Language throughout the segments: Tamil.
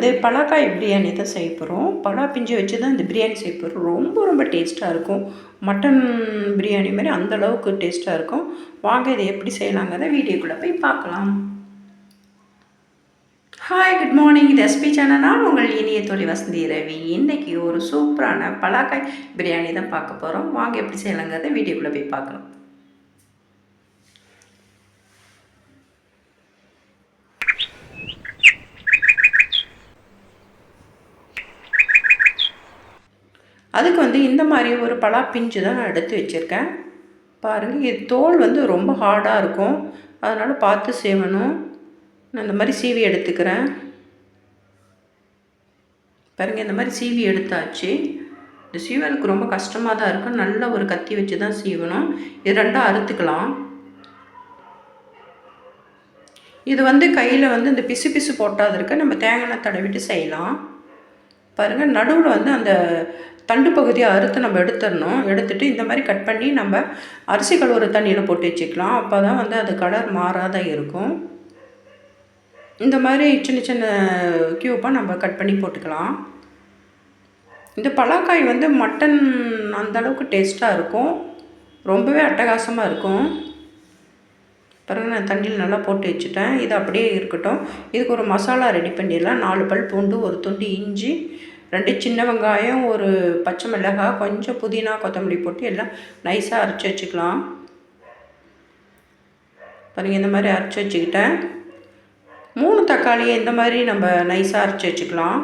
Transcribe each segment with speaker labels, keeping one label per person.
Speaker 1: வந்து பலாக்காய் பிரியாணி தான் செய்ய போகிறோம் பலா பிஞ்சு வச்சு தான் இந்த பிரியாணி செய்ய போகிறோம் ரொம்ப ரொம்ப டேஸ்ட்டாக இருக்கும். மட்டன் பிரியாணி மாதிரி அந்த அளவுக்கு டேஸ்ட்டாக இருக்கும். வாங்க இதை எப்படி செய்யலாங்கிறத வீடியோக்குள்ளே போய் பார்க்கலாம். ஹாய் குட் மார்னிங் இது எஸ்பி சேனல் உங்கள் இனிய தோழி வசந்தி ரவி. இன்றைக்கி ஒரு சூப்பரான பலாக்காய் பிரியாணி தான் பார்க்க போகிறோம் வாங்க எப்படி செய்யலாங்கிறத வீடியோக்குள்ளே போய் பார்க்கலாம். அதுக்கு வந்து இந்த மாதிரி ஒரு பலா பிஞ்சு தான் நான் எடுத்து வச்சுருக்கேன். பாருங்கள் இது தோல் வந்து ரொம்ப ஹார்டாக இருக்கும். அதனால் பார்த்து செய்வணும் நான் இந்த மாதிரி சீவி எடுத்துக்கிறேன். பாருங்கள் இந்த மாதிரி சீவி எடுத்தாச்சு. இந்த சீவலுக்கு ரொம்ப கஷ்டமாக தான் இருக்கும். நல்ல ஒரு கத்தி வச்சு தான் சீவணும். இது ரெண்டாக அறுத்துக்கலாம். இது வந்து கையில் வந்து இந்த பிசு பிசு போட்டாது இருக்க நம்ம தேங்காய் தடவிட்டு செய்யலாம். பாருங்கள் நடுவில் வந்து அந்த தண்டு பகுதியை அறுத்து நம்ம எடுத்துடணும். எடுத்துட்டு இந்த மாதிரி கட் பண்ணி நம்ம அரிசி கழுவுற தண்ணியில் போட்டு வச்சுக்கலாம். அப்போ தான் வந்து அது கலர் மாறாத இருக்கும். இந்த மாதிரி சின்ன சின்ன க்யூப்பாக நம்ம கட் பண்ணி போட்டுக்கலாம். இந்த பலாக்காய் வந்து மட்டன் அந்த அளவுக்கு டேஸ்ட்டாக இருக்கும். ரொம்பவே அட்டகாசமாக இருக்கும். பிறகு நான் தண்ணியில் நல்லா போட்டு வச்சுட்டேன். இது அப்படியே இருக்கட்டும். இதுக்கு ஒரு மசாலா ரெடி பண்ணிடலாம். நாலு பல் பூண்டு ஒரு துண்டு இஞ்சி ரெண்டு சின்ன வெங்காயம் ஒரு பச்சை மிளகாய் கொஞ்சம் புதினா கொத்தமல்லி போட்டு எல்லாம் நைஸாக அரைச்சி வச்சுக்கலாம். பாருங்கள் இந்த மாதிரி அரைச்சி வச்சுக்கிட்டேன். மூணு தக்காளியை இந்த மாதிரி நம்ம நைஸாக அரைச்சி வச்சுக்கலாம்.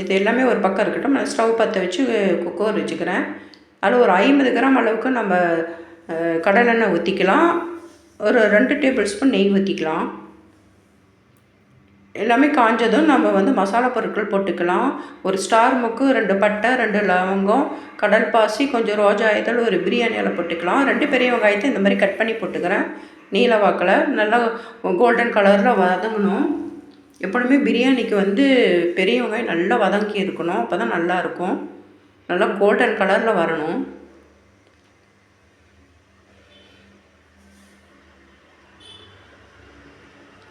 Speaker 1: இது எல்லாமே ஒரு பக்கம் இருக்கட்டும். நான் ஸ்டவ் பற்ற வச்சு குக்கர் வச்சுக்கிறேன். அதில் ஒரு ஐம்பது கிராம் அளவுக்கு நம்ம கடலெண்ணெய் ஊற்றிக்கலாம் ஒரு ரெண்டு டேபிள் ஸ்பூன் நெய் ஊற்றிக்கலாம் எல்லாமே காஞ்சதும் நம்ம வந்து மசாலா பொருட்கள் போட்டுக்கலாம். ஒரு ஸ்டார் முக்கு ரெண்டு பட்டை ரெண்டு லவங்கம் கடல் பாசி கொஞ்சம் ரோஜா இதழ் ஒரு பிரியாணி இலை போட்டுக்கலாம். ரெண்டு பெரிய வெங்காயத்தை இந்த மாதிரி கட் பண்ணி போட்டுக்கிறேன். நீல வாக்கில் நல்லா கோல்டன் கலரில் வதங்கணும். எப்பொழுதுமே பிரியாணிக்கு வந்து பெரிய வெங்காயம் நல்லா வதங்கி இருக்கணும். அப்போ தான் நல்லாயிருக்கும் நல்லா கோல்டன் கலரில் வரணும்.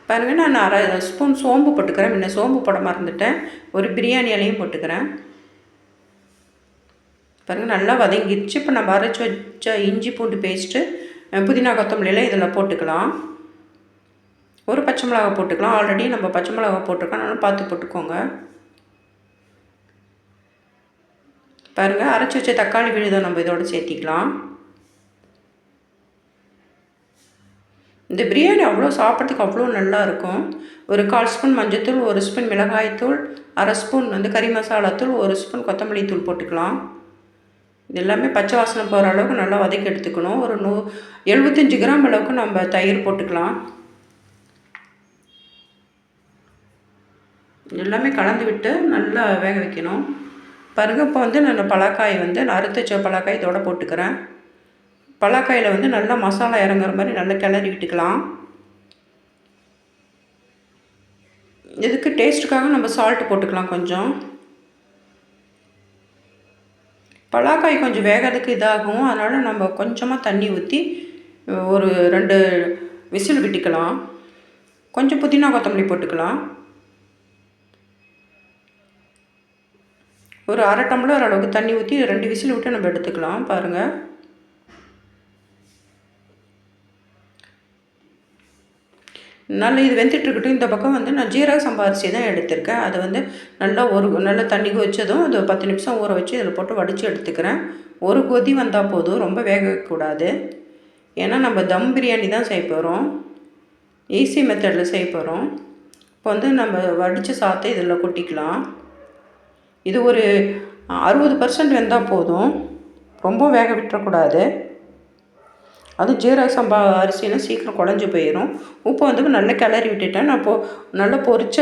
Speaker 1: பாருங்கள் நான் அரை ஸ்பூன் சோம்பு போட்டுக்கிறேன். முன்ன சோம்பு போட மறந்துட்டேன். ஒரு பிரியாணி இலையும் போட்டுக்கிறேன். பாருங்கள் நல்லா வதங்கிடுச்சு. இப்போ நம்ம அரைச்சி வச்ச இஞ்சி பூண்டு பேஸ்ட்டு புதினா கொத்தமல்லியெல்லாம் இதில் போட்டுக்கலாம். ஒரு பச்சை மிளகா போட்டுக்கலாம். ஆல்ரெடி நம்ம பச்சை மிளகா போட்டிருக்கோம். நல்லா பார்த்து போட்டுக்கோங்க. பாருங்கள் அரைச்சி வச்ச தக்காளி விழுதை நம்ம இதோடு சேர்த்திக்கலாம். இந்த பிரியாணி அவ்வளோ சாப்பிட்றதுக்கு அவ்வளோ நல்லா இருக்கும் ஒரு கால் ஸ்பூன் மஞ்சத்தூள் ஒரு ஸ்பூன் மிளகாய்த்தூள் அரை ஸ்பூன் வந்து கறி மசாலாத்தூள் ஒரு ஸ்பூன் கொத்தமல்லி தூள் போட்டுக்கலாம். இது எல்லாமே பச்சை வாசனை போகிற அளவுக்கு நல்லா வதக்கி எடுத்துக்கணும். ஒரு நூ எழுபத்தஞ்சி கிராம் அளவுக்கு நம்ம தயிர் போட்டுக்கலாம். எல்லாமே கலந்து விட்டு நல்லா வேக வைக்கணும். பருகப்போ வந்து நான் பலாக்காய் வந்து நான் அறுத்து வச்ச பலாக்காய் இதோட போட்டுக்கிறேன். பலாக்காயில் வந்து நல்லா மசாலா இறங்குற மாதிரி நல்லா கிளறி விட்டுக்கலாம். இதுக்கு டேஸ்ட்டுக்காக நம்ம சால்ட்டு போட்டுக்கலாம் கொஞ்சம். பலாக்காய் கொஞ்சம் வேகிறதுக்கு இதாகும். அதனால் நம்ம கொஞ்சமாக தண்ணி ஊற்றி ஒரு ரெண்டு விசில் விட்டுக்கலாம். கொஞ்சம் புதினா கொத்தமல்லி போட்டுக்கலாம். ஒரு அரை டம்ளர் அளவுக்கு தண்ணி ஊற்றி ரெண்டு விசில் விட்டு நம்ம எடுத்துக்கலாம். பாருங்கள் நல்லா இது வெந்துட்டுருக்கட்டும். இந்த பக்கம் வந்து நான் ஜீரக சம்பாரிசி தான் எடுத்திருக்கேன். அதை வந்து நல்லா ஒரு நல்லா தண்ணி வச்சதும் அது பத்து நிமிஷம் ஊற வச்சு இதில் போட்டு வடித்து எடுத்துக்கிறேன். ஒரு கொதி வந்தால் போதும். ரொம்ப வேக வைக்கக்கூடாது ஏன்னா நம்ம தம் பிரியாணி தான் செய்ய போகிறோம் ஈஸி மெத்தடில் செய்ய போகிறோம் இப்போ வந்து நம்ம வடித்த சாத்தை இதில் கொட்டிக்கலாம். இது ஒரு அறுபது பர்சன்ட் வெந்தால் போதும். ரொம்ப வேக விட்டுறக்கூடாது. அதுவும் ஜீரக சம்பா அரிசினா சீக்கிரம் குழஞ்சி போயிடும் உப்பு வந்து நல்லா கிளறி விட்டுட்டேன். நான் பொ நல்லா பொரித்த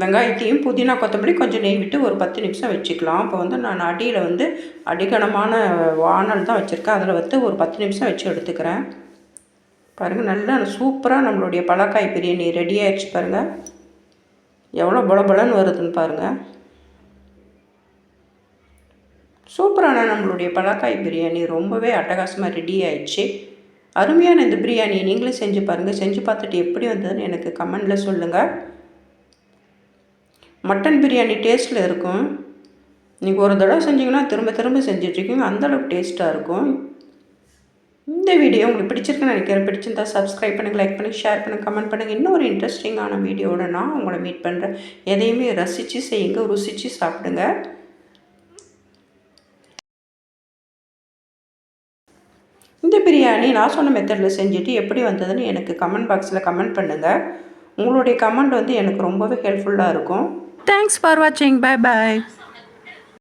Speaker 1: வெங்காயத்தையும் புதினா கொத்தமல்லி கொஞ்சம் நெய் விட்டு ஒரு பத்து நிமிஷம் வச்சுக்கலாம். அப்போ வந்து நான் அடியில் வந்து அடிகனமான வானல் தான் வச்சுருக்கேன். அதில் வந்து ஒரு பத்து நிமிஷம் வச்சு எடுத்துக்கிறேன். பாருங்கள் நல்லா சூப்பராக நம்மளுடைய பழக்காய் பிரியாணி ரெடி ஆகிடுச்சு பாருங்கள் எவ்வளோ பொல வருதுன்னு பாருங்கள் சூப்பரான நம்மளுடைய பலாக்காய் பிரியாணி ரொம்பவே அட்டகாசமாக ரெடி ஆயிடுச்சு. அருமையான இந்த பிரியாணியை நீங்களும் செஞ்சு பாருங்கள் செஞ்சு பார்த்துட்டு எப்படி வந்ததுன்னு எனக்கு கமெண்டில் சொல்லுங்கள் மட்டன் பிரியாணி டேஸ்ட்டில் இருக்கும். நீங்கள் ஒரு தடவை செஞ்சீங்கன்னா திரும்ப திரும்ப செஞ்சிட்ருக்கீங்க அந்தளவுக்கு டேஸ்ட்டாக இருக்கும். இந்த வீடியோ உங்களுக்கு பிடிச்சிருக்குன்னு நினைக்கிறேன். பிடிச்சிருந்தா சப்ஸ்கிரைப் பண்ணுங்கள் லைக் பண்ணுங்கள் ஷேர் பண்ணுங்கள் கமெண்ட் பண்ணுங்கள் இன்னொரு இன்ட்ரெஸ்டிங்கான வீடியோட நான் உங்களை மீட் பண்ணுறேன் எதையுமே ரசித்து செய்யுங்க ருசித்து சாப்பிடுங்க. பிரியாணி நான் சொன்ன மெத்தடில் செஞ்சுட்டு எப்படி வந்ததுன்னு எனக்கு கமெண்ட் பாக்ஸில் கமெண்ட் பண்ணுங்கள் உங்களுடைய கமெண்ட் வந்து எனக்கு ரொம்பவே ஹெல்ப்ஃபுல்லாக இருக்கும். தேங்க்ஸ் ஃபார் வாட்சிங் பை பாய்